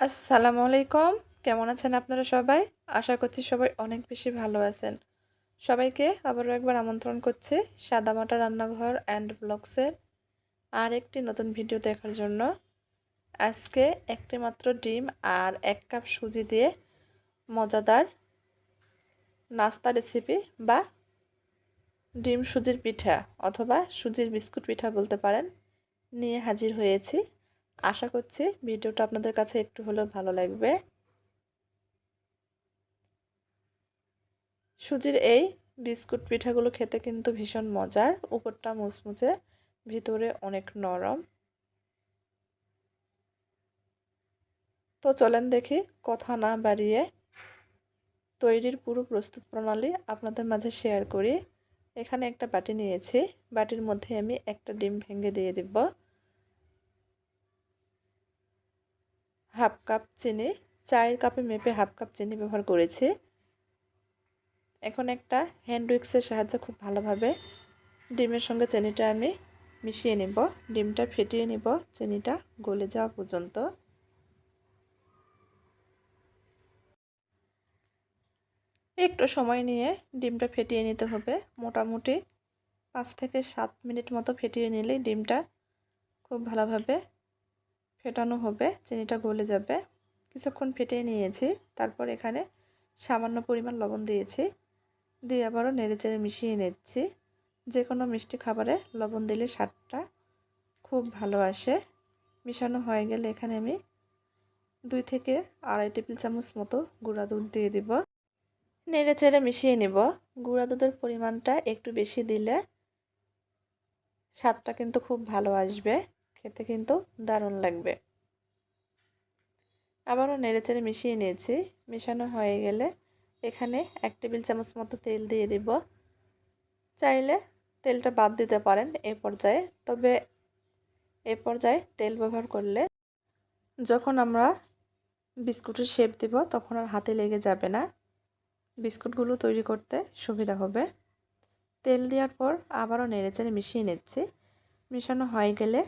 আসসালামু আলাইকুম। কেমন আছেন আপনারা সবাই? আশা করছি সবাই অনেক বেশি ভালো আছেন। সবাইকে আবারও একবার আমন্ত্রণ করছি সাদামাটা রান্নাঘর অ্যান্ড ব্লগসের আর একটি নতুন ভিডিও দেখার জন্য। আজকে একটি মাত্র ডিম আর এক কাপ সুজি দিয়ে মজাদার নাস্তা রেসিপি বা ডিম সুজির পিঠা অথবা সুজির বিস্কুট পিঠা বলতে পারেন নিয়ে হাজির হয়েছি। আশা করছি ভিডিওটা আপনাদের কাছে একটু হলেও ভালো লাগবে। সুজির এই বিস্কুট পিঠাগুলো খেতে কিন্তু ভীষণ মজার। উপরটা মুচমুচে, ভিতরে অনেক নরম। তো চলেন দেখি কথা না বাড়িয়ে তৈরির পুরো প্রস্তুত প্রণালী আপনাদের মাঝে শেয়ার করি। এখানে একটা বাটি নিয়েছি। বাটির মধ্যে আমি একটা ডিম ভেঙে দিয়ে দিব। হাফ কাপ চিনি, চায়ের কাপে মেপে হাফ কাপ চিনি ব্যবহার করেছি। এখন একটা হ্যান্ড উইক্সের সাহায্যে খুব ভালোভাবে ডিমের সঙ্গে চিনিটা আমি মিশিয়ে নেব। ডিমটা ফেটিয়ে নেব, চিনিটা গলে যাওয়া পর্যন্ত। একটু সময় নিয়ে ডিমটা ফেটিয়ে নিতে হবে। মোটামুটি পাঁচ থেকে সাত মিনিট মতো ফেটিয়ে নিলেই ডিমটা খুব ভালোভাবে ফেটানো হবে, চিনিটা গলে যাবে। কিছুক্ষণ ফেটিয়ে নিয়েছি, তারপর এখানে সামান্য পরিমাণ লবণ দিয়েছি। দিয়ে আবারও নেড়েচেড়ে মিশিয়ে নিচ্ছি। যে কোনো মিষ্টি খাবারে লবণ দিলে স্বাদটা খুব ভালো আসে। মিশানো হয়ে গেলে এখানে আমি দুই থেকে আড়াই টেবিল চামচ মতো গুঁড়া দুধ দিয়ে দিব। নেড়ে চেড়ে মিশিয়ে নিব। গুঁড়া দুধের পরিমাণটা একটু বেশি দিলে স্বাদটা কিন্তু খুব ভালো আসবে। খেতে কিন্তু দারুণ লাগবে। আবারও নেড়েচেড়ে মিশিয়ে নিয়েছি। মেশানো হয়ে গেলে এখানে এক টেবিল চামচ মতো তেল দিয়ে দিব। চাইলে তেলটা বাদ দিতে পারেন এ পর্যায়ে। তবে এ পর্যায়ে তেল ব্যবহার করলে যখন আমরা বিস্কুটের শেপ দিব, তখন আর হাতে লেগে যাবে না। বিস্কুটগুলো তৈরি করতে সুবিধা হবে। তেল দেওয়ার পর আবারও নেড়েচেড়ে মিশিয়ে নিচ্ছি। মেশানো হয়ে গেলে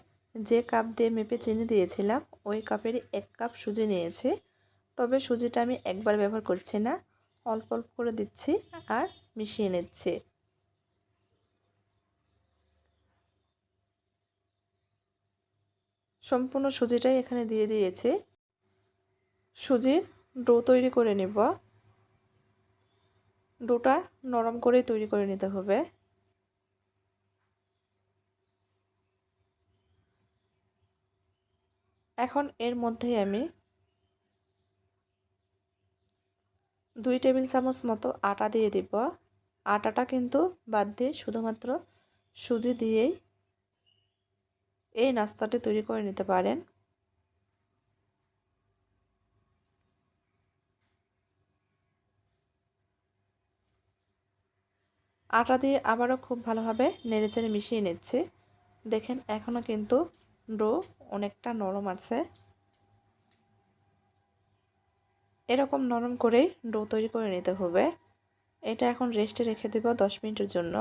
যে কাপ দিয়ে মেপে চিনি দিয়েছিলাম, ওই কাপেরই এক কাপ সুজি নিয়েছি। তবে সুজিটা আমি একবার ব্যবহার করছি না, অল্প অল্প করে দিচ্ছি আর মিশিয়ে নিচ্ছি। সম্পূর্ণ সুজিটাই এখানে দিয়ে দিয়েছি। সুজির ডো তৈরি করে নেব। ডোটা নরম করেই তৈরি করে নিতে হবে। এখন এর মধ্যে আমি দুই টেবিল চামচ মতো আটা দিয়ে দিব। আটাটা কিন্তু বাদ দিয়ে শুধুমাত্র সুজি দিয়েই এই নাস্তাটি তৈরি করে নিতে পারেন। আটা দিয়ে আবারও খুব ভালোভাবে নেড়েচেড়ে মিশিয়ে নিচ্ছে। দেখেন এখনও কিন্তু ডো অনেকটা নরম আছে। এরকম নরম করেই ডো তৈরি করে নিতে হবে। এটা এখন রেস্টে রেখে দেব দশ মিনিটের জন্য।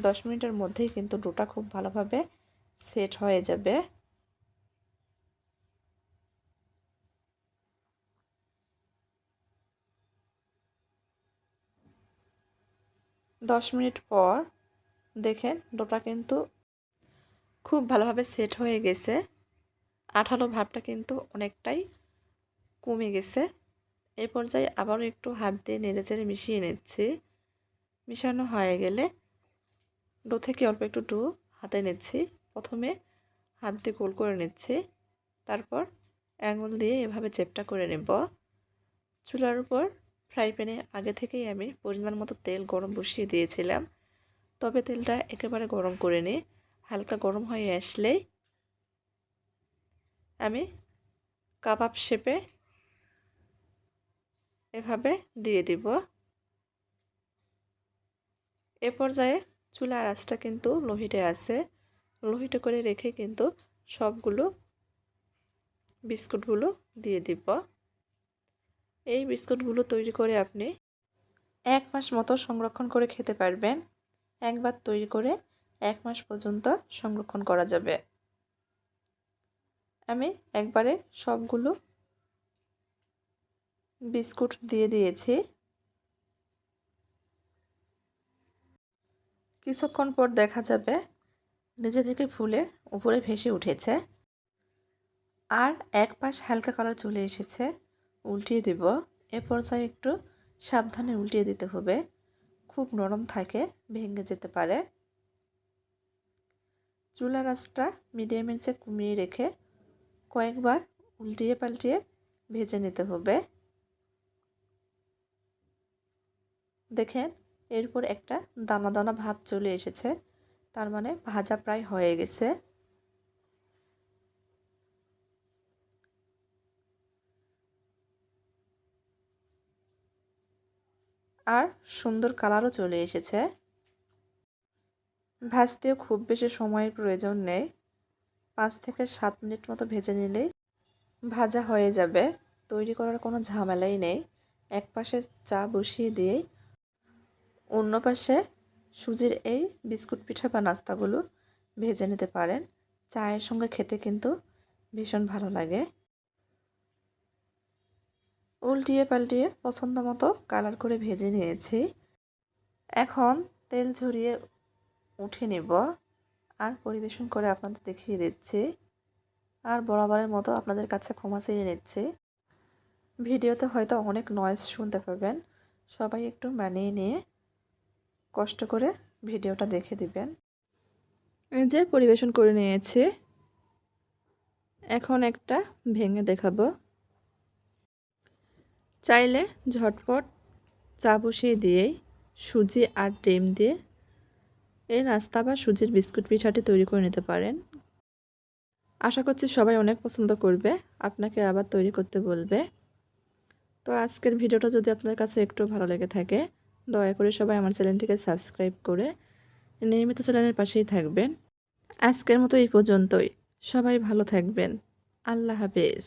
দশ মিনিটের মধ্যেই কিন্তু ডোটা খুব ভালোভাবে সেট হয়ে যাবে। দশ মিনিট পর দেখেন ডোটা কিন্তু খুব ভালোভাবে সেট হয়ে গেছে। আঠালো ভাবটা কিন্তু অনেকটাই কমে গেছে। এই পর্যায়ে আবারও একটু হাত দিয়ে নেড়ে চেড়ে মিশিয়ে নিচ্ছি। মিশানো হয়ে গেলে ডো থেকে অল্প একটু ডো হাতে নিচ্ছি। প্রথমে হাত দিয়ে গোল করে নিচ্ছি। তারপর অ্যাঙ্গুল দিয়ে এভাবে চেপটা করে নেব। চুলার উপর ফ্রাই প্যানে আগে থেকেই আমি পরিমাণ মতো তেল গরম বসিয়ে দিয়েছিলাম। তবে তেলটা একেবারে গরম করে নিই। হালকা গরম হয়ে আসলেই আমি কাবাব শেপে এভাবে দিয়ে দিব। এ পর্যায়ে চুলার আঁচটা কিন্তু লোহিটে আছে। লোহিটে করে রেখে কিন্তু সবগুলো বিস্কুটগুলো দিয়ে দিব। এই বিস্কুটগুলো তৈরি করে আপনি এক মাস মতো সংরক্ষণ করে খেতে পারবেন। একবার তৈরি করে এক মাস পর্যন্ত সংরক্ষণ করা যাবে। আমি একবারে সবগুলো বিস্কুট দিয়ে দিয়েছি। কিছুক্ষণ পর দেখা যাবে নিজে থেকে ফুলে উপরে ভেসে উঠেছে। আর এক পাশ হালকা কালার চলে এসেছে, উল্টিয়ে দিব। এ পর্যায়ে একটু সাবধানে উল্টিয়ে দিতে হবে। খুব নরম থাকে, ভেঙে যেতে পারে। চুলা রাসটা মিডিয়ামের চেয়ে কমিয়ে রেখে কয়েকবার উল্টিয়ে পাল্টিয়ে ভেজে নিতে হবে। দেখেন, এরপর একটা দানা দানা ভাব চলে এসেছে, তার মানে ভাজা প্রায় হয়ে গেছে। আর সুন্দর কালারও চলে এসেছে। ভাজতেও খুব বেশি সময়ের প্রয়োজন নেই। পাঁচ থেকে সাত মিনিট মতো ভেজে নিলেই ভাজা হয়ে যাবে। তৈরি করার কোনো ঝামেলাই নেই। এক পাশে চা বসিয়ে দিয়েই অন্য পাশে সুজির এই বিস্কুট পিঠা বা নাস্তাগুলো ভেজে নিতে পারেন। চায়ের সঙ্গে খেতে কিন্তু ভীষণ ভালো লাগে। উল্টিয়ে পাল্টিয়ে পছন্দ মতো কালার করে ভেজে নিয়েছি। এখন তেল ঝরিয়ে উঠে নেব আর পরিবেশন করে আপনাদের দেখিয়ে দিচ্ছি। আর বরাবরের মতো আপনাদের কাছে ক্ষমা চেয়ে নিচ্ছি। ভিডিওতে হয়তো অনেক নয়েজ শুনতে পাবেন। সবাই একটু মানিয়ে নিয়ে কষ্ট করে ভিডিওটা দেখে দিবেন। যে পরিবেশন করে নিয়েছি। এখন একটা ভেঙে দেখাবো। চাইলে ঝটপট চা বসিয়ে দিয়েই সুজি আর ডিম দিয়ে এই নাস্তা বা সুজির বিস্কুট পিঠাটি তৈরি করে নিতে পারেন। আশা করছি সবাই অনেক পছন্দ করবে। আপনাকে আবার তৈরি করতে বলবে। তো আজকের ভিডিওটা যদি আপনার কাছে একটু ভালো লেগে থাকে, দয়া করে সবাই আমার চ্যানেলটিকে সাবস্ক্রাইব করে নিয়মিত চ্যানেলের পাশেই থাকবেন। আজকের মতো এই পর্যন্তই। সবাই ভালো থাকবেন। আল্লাহ হাফেজ।